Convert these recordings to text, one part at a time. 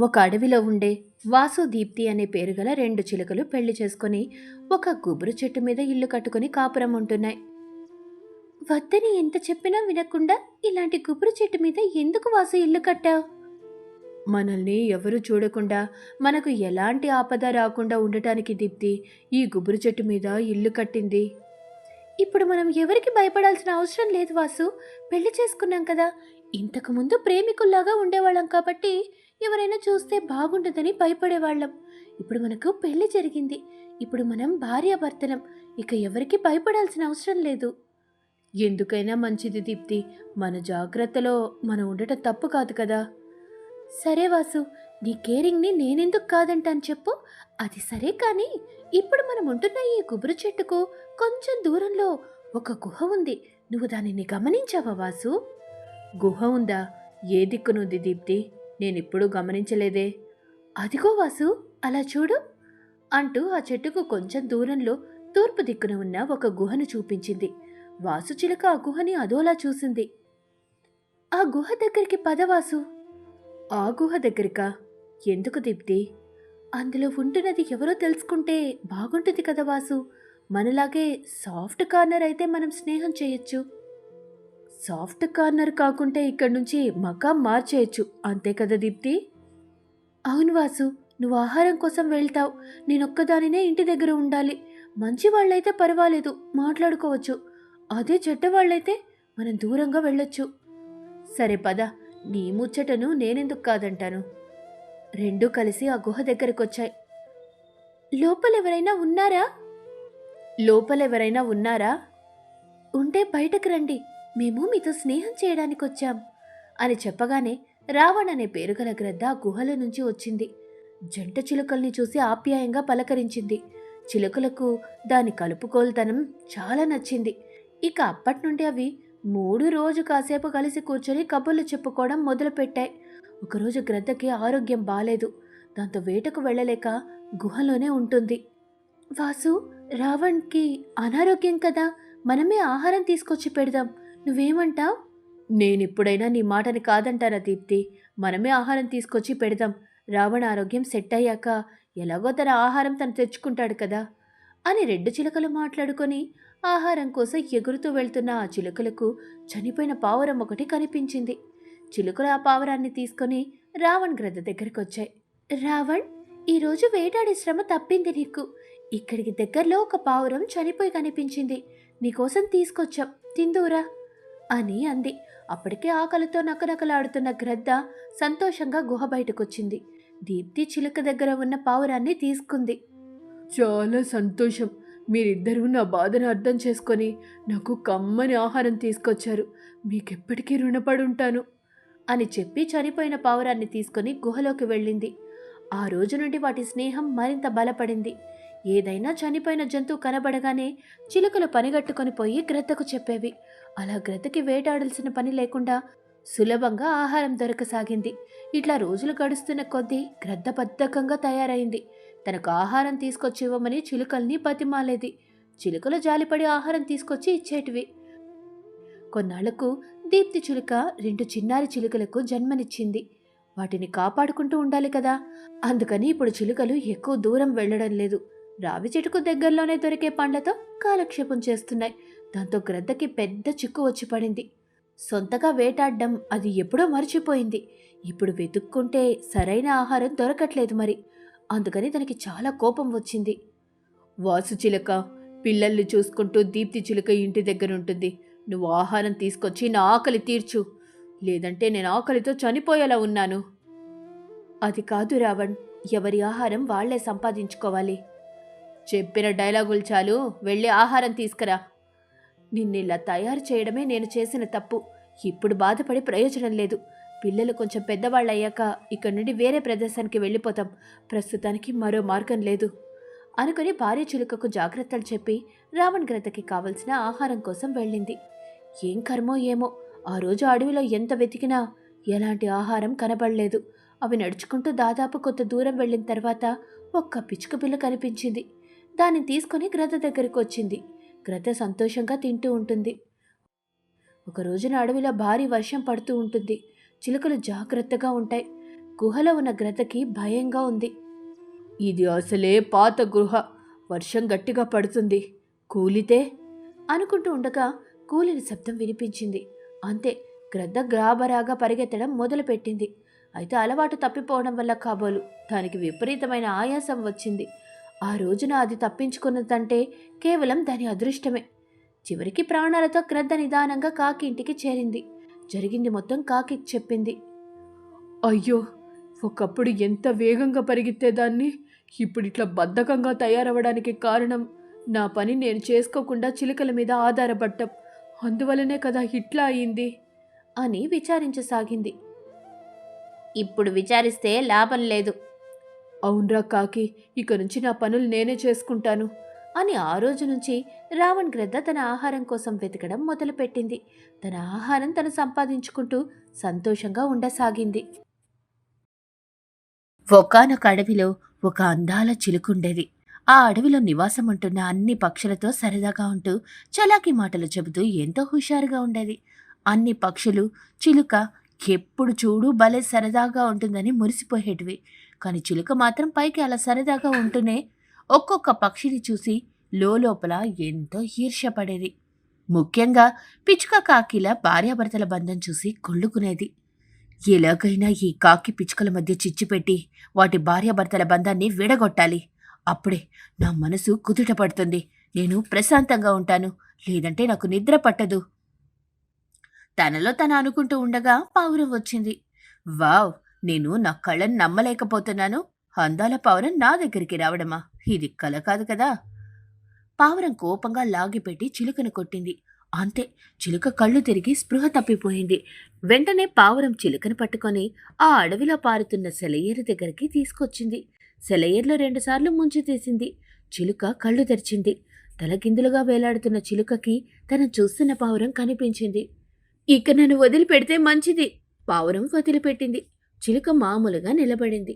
ఒక అడవిలో ఉండే వాసు దీప్తి అనే పేరు గల రెండు చిలుకలు పెళ్ళి చేసుకొని ఒక గుబురు చెట్టు మీద ఇల్లు కట్టుకొని కాపురం ఉంటున్నాయి. వద్దని ఎంత చెప్పినా వినకుండా ఇలాంటి గుబురు చెట్టు మీద ఎందుకు వాసు ఇల్లు కట్టావు? మనల్ని ఎవరు చూడకుండా మనకు ఎలాంటి ఆపద రాకుండా ఉండటానికి దీప్తి ఈ గుబురు చెట్టు మీద ఇల్లు కట్టింది. ఇప్పుడు మనం ఎవరికి భయపడాల్సిన అవసరం లేదు వాసు. పెళ్ళి చేసుకున్నాం కదా ఇంతకుముందు ప్రేమికుల్లాగా ఉండేవాళ్ళం కాబట్టి ఎవరైనా చూస్తే బాగుండదని భయపడేవాళ్ళం. ఇప్పుడు మనకు పెళ్ళి జరిగింది. ఇప్పుడు మనం భార్యాభర్తలం. ఇక ఎవరికి భయపడాల్సిన అవసరం లేదు. ఎందుకైనా మంచిది దీప్తి. మన జాగ్రత్తలో మనం ఉండటం తప్పు కాదు కదా. సరే వాసు నీ కేరింగ్ని నేనెందుకు కాదంటాను చెప్పు. అది సరే కానీ ఇప్పుడు మనం ఉంటున్న ఈ గుబురు చెట్టుకు కొంచెం దూరంలో ఒక గుహ ఉంది. నువ్వు దానిని గమనించావా వాసు? గుహ ఉందా? ఏ దిక్కునుంది దీప్తి? నేనిప్పుడు గమనించలేదే. అదిగో వాసు అలా చూడు అంటూ ఆ చెట్టుకు కొంచెం దూరంలో తూర్పు దిక్కున ఉన్న ఒక గుహను చూపించింది. వాసు చిలక ఆ గుహని అదోలా చూసింది. ఆ గుహ దగ్గరికి పదవాసు ఆ గుహ దగ్గరికా? ఎందుకు దీప్తి? అందులో ఉంటున్నది ఎవరో తెలుసుకుంటే బాగుంటుంది కదా వాసు. మనలాగే సాఫ్ట్ కార్నర్ అయితే మనం స్నేహం చేయొచ్చు. సాఫ్ట్ కార్నర్ కాకుంటే ఇక్కడి నుంచి మకాం మార్చేయచ్చు. అంతే కదా దీప్తి? అవును వాసు నువ్వు ఆహారం కోసం వెళ్తావు. నేనొక్కదానినే ఇంటి దగ్గర ఉండాలి. మంచి వాళ్ళైతే పర్వాలేదు మాట్లాడుకోవచ్చు. అదే చెడ్డ వాళ్ళైతే మనం దూరంగా వెళ్ళొచ్చు. సరే పద నీ ముచ్చటను నేనెందుకు కాదంటాను? రెండూ కలిసి ఆ గుహ దగ్గరకొచ్చాయి. లోపలెవరైనా ఉన్నారా? లోపలెవరైనా ఉన్నారా? ఉంటే బయటకు రండి. మేము మీతో స్నేహం చేయడానికి వచ్చాం అని చెప్పగానే రావణ్ అనే పేరు గల గ్రద్ద గుహల నుంచి వచ్చింది. జంట చిలుకల్ని చూసి ఆప్యాయంగా పలకరించింది. చిలుకలకు దాని కలుపుకోలుతనం చాలా నచ్చింది. ఇక అప్పటి నుండి అవి మూడు రోజు కాసేపు కలిసి కూర్చొని కబుర్లు చెప్పుకోవడం మొదలుపెట్టాయి. ఒకరోజు గ్రద్దకి ఆరోగ్యం బాలేదు. దాంతో వేటకు వెళ్ళలేక గుహలోనే ఉంటుంది. వాసు రావణ్కి అనారోగ్యం కదా. మనమే ఆహారం తీసుకొచ్చి పెడదాం. నువ్వేమంటావ్? నేనిప్పుడైనా నీ మాటని కాదంటారా దీప్తి. మనమే ఆహారం తీసుకొచ్చి పెడదాం. రావణ ఆరోగ్యం సెట్ అయ్యాక ఎలాగో తన ఆహారం తను తెచ్చుకుంటాడు కదా. అని రెండు చిలుకలు మాట్లాడుకొని ఆహారం కోసం ఎగురుతూ వెళ్తున్న ఆ చిలుకలకు చనిపోయిన పావురం ఒకటి కనిపించింది. చిలుకలు ఆ పావురాన్ని తీసుకొని రావణ్ గ్రద్ద దగ్గరికి వచ్చాయి రావణ్ ఈరోజు వేటాడే శ్రమ తప్పింది నీకు. ఇక్కడికి దగ్గరలో ఒక పావురం చనిపోయి కనిపించింది. నీకోసం తీసుకొచ్చాం. తిందూరా అని అంది. అప్పటికే ఆకలితో నకనకలాడుతున్న గ్రద్ద సంతోషంగా గుహ బయటకొచ్చింది. దీప్తి చిలుక దగ్గర ఉన్న పావురాన్ని తీసుకుంది. చాలా సంతోషం. మీరిద్దరూ నా బాధను అర్థం చేసుకొని నాకు కమ్మని ఆహారం తీసుకొచ్చారు. మీకెప్పటికీ రుణపడి ఉంటాను అని చెప్పి చనిపోయిన పావురాన్ని తీసుకొని గుహలోకి వెళ్ళింది. ఆ రోజు నుండి వాటి స్నేహం మరింత బలపడింది. ఏదైనా చనిపోయిన జంతువు కనబడగానే చిలుకలు పనిగట్టుకొని పోయి గ్రద్దకు చెప్పేవి. అలా గ్రద్దకి వేటాడాల్సిన పని లేకుండా సులభంగా ఆహారం దొరకసాగింది. ఇట్లా రోజులు గడుస్తున్న కొద్దీ గ్రద్ద బద్ధకంగా తయారైంది. తనకు ఆహారం తీసుకొచ్చి ఇవ్వమని చిలుకల్ని బతిమాలేది. చిలుకలు జాలిపడి ఆహారం తీసుకొచ్చి ఇచ్చేటివి. కొన్నాళ్ళకు దీప్తి చిలుక రెండు చిన్నారి చిలుకలకు జన్మనిచ్చింది. వాటిని కాపాడుకుంటూ ఉండాలి కదా? అందుకని ఇప్పుడు చిలుకలు ఎక్కువ దూరం వెళ్ళడం లేదు. రావి చెట్టుకు దగ్గరలోనే దొరికే పండ్లతో కాలక్షేపం చేస్తున్నాయి. దాంతో గ్రద్దకి పెద్ద చిక్కు వచ్చి పడింది. సొంతగా వేటాడడం అది ఎప్పుడో మర్చిపోయింది. ఇప్పుడు వెతుక్కుంటే సరైన ఆహారం దొరకట్లేదు మరి. అందుకని తనకి చాలా కోపం వచ్చింది. వాసు చిలుక పిల్లల్ని చూసుకుంటూ దీప్తి చిలుక ఇంటి దగ్గర ఉంటుంది నువ్వు ఆహారం తీసుకొచ్చి నా ఆకలి తీర్చు. లేదంటే నేను ఆకలితో చనిపోయేలా ఉన్నాను. అది కాదు రావణ్. ఎవరి ఆహారం వాళ్ళే సంపాదించుకోవాలి. చెప్పిన డైలాగులు చాలు. వెళ్ళి ఆహారం తీసుకురా. నిన్నిలా తయారు చేయడమే నేను చేసిన తప్పు. ఇప్పుడు బాధపడి ప్రయోజనం లేదు. పిల్లలు కొంచెం పెద్దవాళ్ళు అయ్యాక ఇక్కడి నుండి వేరే ప్రదేశానికి వెళ్ళిపోతాం. ప్రస్తుతానికి మరో మార్గం లేదు. అనుకుని భార్య చిలుకకు జాగ్రత్తలు చెప్పి రావణ్ గ్రతకి కావలసిన ఆహారం కోసం వెళ్ళింది. ఏం కర్మో ఏమో. ఆ రోజు అడవిలో ఎంత వెతికినా ఎలాంటి ఆహారం కనబడలేదు. అవి నడుచుకుంటూ దాదాపు కొంత దూరం వెళ్ళిన తర్వాత ఒక్క పిచ్చుక పిల్ల కనిపించింది. దాన్ని తీసుకొని గ్రద్ద దగ్గరికి వచ్చింది. గ్రద్ద సంతోషంగా తింటూ ఉంటుంది. ఒక రోజున అడవిలో భారీ వర్షం పడుతూ ఉంటుంది. చిలుకలు జాగ్రత్తగా ఉంటాయి. గుహలో ఉన్న గ్రతకి భయంగా ఉంది. ఇది అసలే పాత గుహ. వర్షం గట్టిగా పడుతుంది. కూలితే? అనుకుంటూ ఉండగా కూలిన శబ్దం వినిపించింది. అంతే గ్రద్ద గ్రాబరాగా పరిగెత్తడం మొదలుపెట్టింది. అయితే అలవాటు తప్పిపోవడం వల్ల కాబోలు దానికి విపరీతమైన ఆయాసం వచ్చింది. ఆ రోజున అది తప్పించుకున్నదంటే కేవలం దాని అదృష్టమే. చివరికి ప్రాణాలతో క్రద్ద నిదానంగా కాకి ఇంటికి చేరింది. జరిగింది మొత్తం కాకి చెప్పింది. అయ్యో ఒకప్పుడు ఎంత వేగంగా పరిగెత్తేదాన్ని ఇప్పుడు ఇట్లా బద్ధకంగా తయారవ్వడానికి కారణం నా పని నేను చేసుకోకుండా చిలుకల మీద ఆధారపడ్డం. అందువలనే కదా ఇట్లా అయింది? అని విచారించసాగింది. ఇప్పుడు విచారిస్తే లాభం లేదు. అవునరా కాకి ఇక నుంచి నా పనులు నేనే చేసుకుంటాను అని ఆ రోజు నుంచి రావణ్ గ్రద్ద తన ఆహారం కోసం వెతకడం మొదలుపెట్టింది. తన ఆహారం తను సంపాదించుకుంటూ సంతోషంగా ఉండసాగింది. ఒకానొక అడవిలో ఒక అందాల చిలుకుండేది ఆ అడవిలో నివాసం ఉంటున్న అన్ని పక్షులతో సరదాగా ఉంటూ చలాకీ మాటలు చెబుతూ ఎంతో హుషారుగా ఉండేది. అన్ని పక్షులు చిలుక ఎప్పుడు చూడు భలే సరదాగా ఉంటుందని మురిసిపోయేటివి. కానీ చిలుక మాత్రం పైకి అలా సరదాగా ఉంటూనే ఒక్కొక్క పక్షిని చూసి లోపల ఎంతో ఈర్ష్యపడేది. ముఖ్యంగా పిచ్చుక కాకిల భార్యాభర్తల బంధం చూసి కొళ్ళుకునేది. ఎలాగైనా ఈ కాకి పిచ్చుకల మధ్య చిచ్చుపెట్టి వాటి భార్యాభర్తల బంధాన్ని విడగొట్టాలి. అప్పుడే నా మనసు కుదుట పడుతుంది. నేను ప్రశాంతంగా ఉంటాను. లేదంటే నాకు నిద్ర పట్టదు. తనలో తను అనుకుంటూ ఉండగా పావురం వచ్చింది. వావ్! నేను నా కళ్ళని నమ్మలేకపోతున్నాను. అందాల పావురం నా దగ్గరికి రావడమా? ఇది కల కాదు కదా. పావురం కోపంగా లాగిపెట్టి చిలుకను కొట్టింది. అంతే చిలుక కళ్ళు తిరిగి స్పృహ తప్పిపోయింది. వెంటనే పావురం చిలుకను పట్టుకొని ఆ అడవిలో పారుతున్న సెలయేరు దగ్గరికి తీసుకొచ్చింది. సెలయేరులో రెండుసార్లు ముంచి తీసింది. చిలుక కళ్ళు తెరిచింది. తలకిందులుగా వేలాడుతున్న చిలుకకి తను చూస్తున్న పావురం కనిపించింది. ఇక నన్ను వదిలిపెడితే మంచిది. పావురం వదిలిపెట్టింది. చిలుక మామూలుగా నిలబడింది.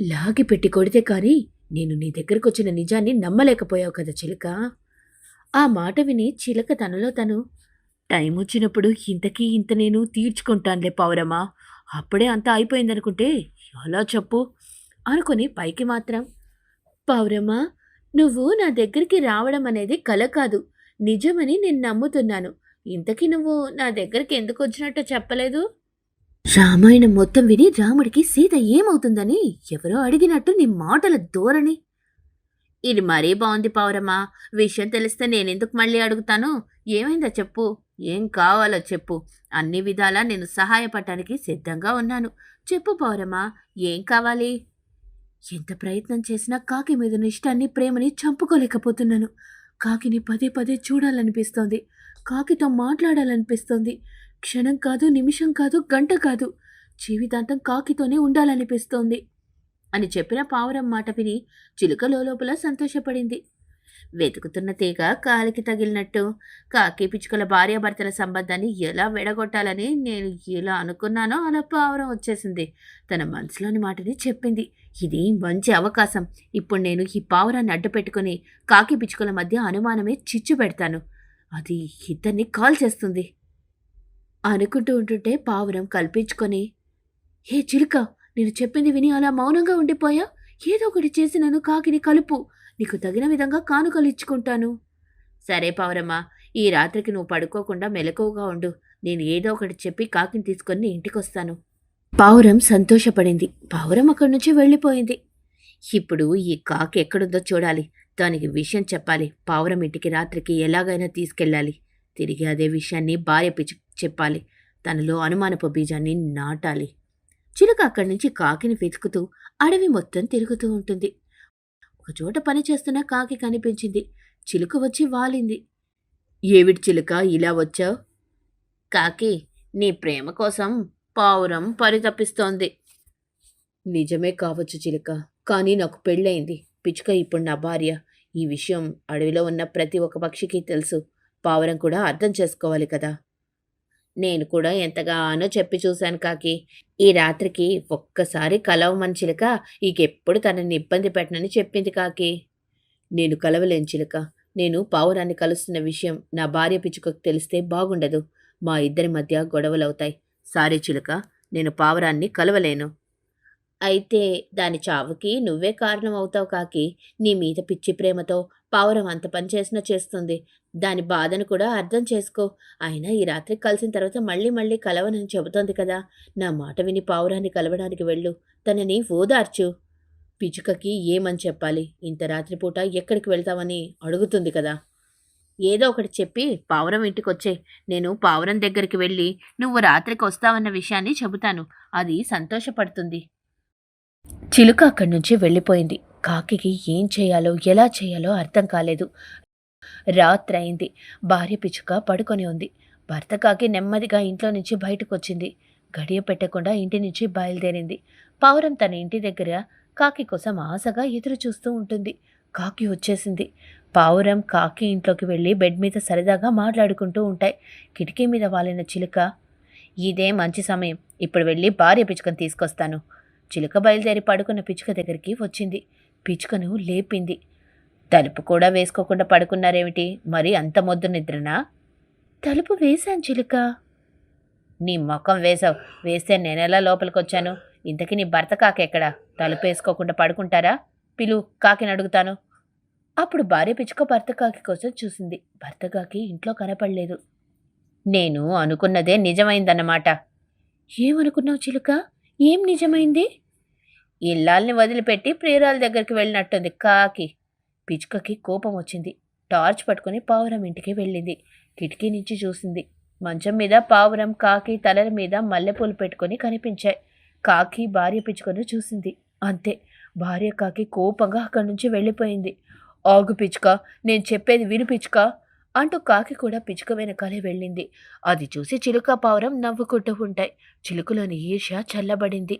లాగి పెట్టి కొడితే కానీ నేను నీ దగ్గరకొచ్చిన నిజాన్ని నమ్మలేకపోయావు కదా చిలుక. ఆ మాట విని చిలక తనలో తను టైం వచ్చినప్పుడు ఇంతకీ ఇంత నేను తీర్చుకుంటానులే పావురమా అప్పుడే అంతా అయిపోయిందనుకుంటే ఎలా చెప్పు? అనుకుని పైకి మాత్రం పావురమా నువ్వు నా దగ్గరికి రావడం అనేది కల కాదు. నిజమని నేను నమ్ముతున్నాను. ఇంతకీ నువ్వు నా దగ్గరికి ఎందుకు వచ్చినట్టు చెప్పలేదు? రామాయణం మొత్తం విని రాముడికి సీత ఏమవుతుందని ఎవరో అడిగినట్టు నీ మాటల ధోరణి. ఇది మరీ బాగుంది పావురమ్మా. విషయం తెలిస్తే నేనెందుకు మళ్ళీ అడుగుతాను? ఏమైందో చెప్పు. ఏం కావాలో చెప్పు. అన్ని విధాలా నేను సహాయపడటానికి సిద్ధంగా ఉన్నాను. చెప్పు పౌరమ్మా ఏం కావాలి? ఎంత ప్రయత్నం చేసినా కాకి మీద ఇష్టాన్ని ప్రేమని చంపుకోలేకపోతున్నాను. కాకిని పదే పదే చూడాలనిపిస్తోంది. కాకితో మాట్లాడాలనిపిస్తోంది. క్షణం కాదు నిమిషం కాదు గంట కాదు. జీవితాంతం కాకితోనే ఉండాలనిపిస్తోంది అని చెప్పిన పావురం మాట విని చిలుక లోపల సంతోషపడింది. వెతుకుతున్న తీగ కాలికి తగిలినట్టు కాకి పిచ్చుకల భార్యాభర్తల సంబంధాన్ని ఎలా విడగొట్టాలని నేను ఎలా అనుకున్నానో అలా పావురం వచ్చేసింది. తన మనసులోని మాటని చెప్పింది. ఇది మంచి అవకాశం. ఇప్పుడు నేను ఈ పావురాన్ని అడ్డు పెట్టుకుని కాకి పిచ్చుకల మధ్య అనుమానమే చిచ్చు పెడతాను. అది ఇద్దరిని కాల్ చేస్తుంది. అనుకుంటూ ఉంటుంటే పావురం కల్పించుకొని హే చిలుక నేను చెప్పింది విని అలా మౌనంగా ఉండిపోయా? ఏదో ఒకటి చేసి నన్ను కాకిని కలుపు. నీకు తగిన విధంగా కానుకలు ఇచ్చుకుంటాను. సరే పావురమ్మా ఈ రాత్రికి నువ్వు పడుకోకుండా మెలకువగా ఉండు. నేను ఏదో ఒకటి చెప్పి కాకిని తీసుకొని ఇంటికొస్తాను. పావురం సంతోషపడింది. పావురం అక్కడి నుంచి వెళ్ళిపోయింది. ఇప్పుడు ఈ కాకి ఎక్కడుందో చూడాలి. దానికి విషయం చెప్పాలి. పావురం ఇంటికి రాత్రికి ఎలాగైనా తీసుకెళ్ళాలి. తిరిగి అదే విషయాన్ని భార్య పిచ్చి చెప్పాలి. తనలో అనుమానపు బీజాన్ని నాటాలి. చిలుక అక్కడి నుంచి కాకిని వెతుకుతూ అడవి మొత్తం తిరుగుతూ ఉంటుంది. ఒకచోట పని చేస్తున్న కాకి కనిపించింది. చిలుక వచ్చి వాలింది. ఏవిడి చిలుక ఇలా వచ్చావు? కాకి నీ ప్రేమ కోసం పావురం పరితపిస్తోంది. నిజమే కావచ్చు చిలుక కానీ నాకు పెళ్ళయింది. పిచ్చుక ఇప్పుడు నా భార్య. ఈ విషయం అడవిలో ఉన్న ప్రతి ఒక్క పక్షికి తెలుసు. పావురం కూడా అర్థం చేసుకోవాలి కదా. నేను కూడా ఎంతగానో చెప్పి చూశాను కాకి. ఈ రాత్రికి ఒక్కసారి కలవమని చిలుక ఈకెప్పుడు తనని ఇబ్బంది పెట్టనని చెప్పింది కాకి. నేను కలవలేను చిలుక. నేను పావురాన్ని కలుస్తున్న విషయం నా భార్య పిచ్చుకకు తెలిస్తే బాగుండదు. మా ఇద్దరి మధ్య గొడవలవుతాయి. సారీ చిలుక. నేను పావురాన్ని కలవలేను. అయితే దాని చావుకి నువ్వే కారణం అవుతావు కాకి. నీ మీద పిచ్చి ప్రేమతో పావురం అంత పని చేసినా చేస్తుంది. దాని బాధను కూడా అర్థం చేసుకో. అయినా ఈ రాత్రి కలిసిన తర్వాత మళ్ళీ మళ్ళీ కలవనని చెబుతోంది కదా. నా మాట విని పావురాన్ని కలవడానికి వెళ్ళు. తనని ఓదార్చు. పిచుకకి ఏమని చెప్పాలి? ఇంత రాత్రిపూట ఎక్కడికి వెళ్తామని అడుగుతుంది కదా. ఏదో ఒకటి చెప్పి పావురం ఇంటికి వచ్చే నేను పావురం దగ్గరికి వెళ్ళి నువ్వు రాత్రికి వస్తావన్న విషయాన్ని చెబుతాను. అది సంతోషపడుతుంది. చిలుక అక్కడి నుంచి వెళ్ళిపోయింది. కాకికి ఏం చేయాలో ఎలా చేయాలో అర్థం కాలేదు. రాత్రి అయింది భార్య పిచ్చుక పడుకొని ఉంది. భర్త కాకి నెమ్మదిగా ఇంట్లో నుంచి బయటకు వచ్చింది గడియ పెట్టకుండా ఇంటి నుంచి బయలుదేరింది. పావురం తన ఇంటి దగ్గర కాకి కోసం ఆశగా ఎదురు చూస్తూ ఉంటుంది. కాకి వచ్చేసింది. పావురం కాకి ఇంట్లోకి వెళ్ళి బెడ్ మీద సరదాగా మాట్లాడుకుంటూ ఉంటాయి. కిటికీ మీద వాలిన చిలుక ఇదే మంచి సమయం. ఇప్పుడు వెళ్ళి భార్య పిచ్చుకను తీసుకొస్తాను. చిలుక బయలుదేరి పడుకున్న పిచ్చుక దగ్గరికి వచ్చింది. పిచ్చుకను లేపింది. తలుపు కూడా వేసుకోకుండా పడుకున్నారేమిటి? మరి అంత మొద్దు నిద్రనా? తలుపు వేశాను చిలుక. నీ ముఖం వేసావు వేస్తే నేనెలా లోపలికి వచ్చాను ఇంతకీ నీ భర్త కాకెక్కడా తలుపు వేసుకోకుండా పడుకుంటారా? పిలు కాకిని అడుగుతాను. అప్పుడు భార్య పిచ్చుక భర్త కాకి కోసం చూసింది. భర్త కాకి ఇంట్లో కనపడలేదు. నేను అనుకున్నదే నిజమైందన్నమాట. ఏమనుకున్నావు చిలుక? ఏం నిజమైంది? ఇల్లాల్ని వదిలిపెట్టి ప్రియురాల దగ్గరికి వెళ్ళినట్టుంది. కాకి. పిచ్చుకకి కోపం వచ్చింది. టార్చ్ పట్టుకుని పావురం ఇంటికి వెళ్ళింది. కిటికీ నుంచి చూసింది. మంచం మీద పావురం కాకి తలల మీద మల్లెపూలు పెట్టుకొని కనిపించాయి. కాకి భార్య పిచ్చుకను చూసింది. అంతే. భార్య కాకి కోపంగా అక్కడి నుంచి వెళ్ళిపోయింది. ఆగు పిచ్చుక నేను చెప్పేది విను పిచ్చుక అంటూ కాకి కూడా పిచ్చుక వెనకాలే వెళ్ళింది. అది చూసి చిలుక పావురం నవ్వుకుంటూ ఉంటాయి. చిలుకలోని ఈర్ష్య చల్లబడింది.